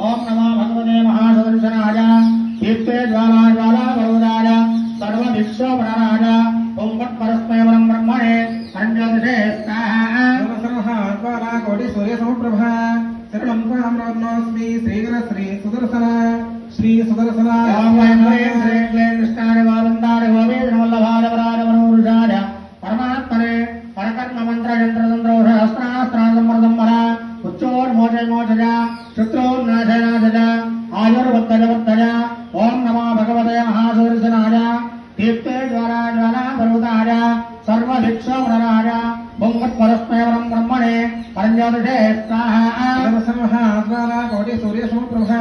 ఓం నమో భగవతే మహాసదర్శనాయ దీప్తే జ్వాలా జ్వాలా భగవద లక్ష్మీ శ్రీగర శ్రీ సుదర్శన శ్రీ సుదర్శన. శ్రీ క్లే కృష్ణాయ వాలందాయ హోమే వల్లభారవరాయ మనోరుషాయ పరమాత్మనే పరకర్మ మంత్ర యంత్ర తంత్రో సహస్రాస్త్రాసంవరదం వర. ఉచ్చోర్మోచయ మోచయ శత్రోర్నాశయనాశయ ఆయుర్వర్తజ వర్తజ ఓం నమో భగవతే మహాసూర్యనాయ దీప్తే జ్వాలా జ్వాలా పర్వతాయ సర్వశిక్షోమరాయ బొంగత్పరస్మయవరం బ్రహ్మణే. పరంజోదిషే స్వాహ. కోటి సూర్య సమప్రభ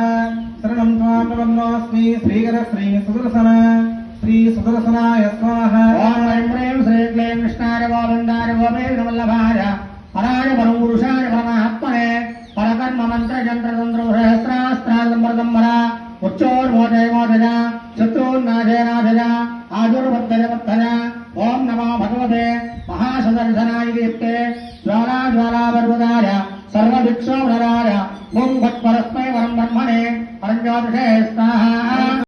శరణం త్వాం ప్రపన్నోస్మి శ్రీకర శ్రీ సుదర్శన. శ్రీ సుదర్శనాయ స్వాహ. ఓం ఐం హ్రీం శ్రీ క్లీం కృష్ణాయ గోవిందాయ గోపేణ వల్లభాయ పరాయ పరం పురుషాయ పరమాత్మనే. పరకర్మ మంత్ర జంత్ర తంత్ర సహస్రాస్త్రాదంబరదంబర ఉచ్చోర్మోదయ మోదయ శత్రూన్నాశయనాశయ ఆదుర్వర్ధయ వర్ధయ ఓం నమో భగవతే. మహాసదర్శనాయ దీప్తే. జ్వాలా జ్వాలా పర్వదాయ పర్వతాయ సర్వభిక్షోభరాయ ఓం భక్పరస్మై వరం బ్రహ్మణే పరంజ్యోతిషే స్వాహా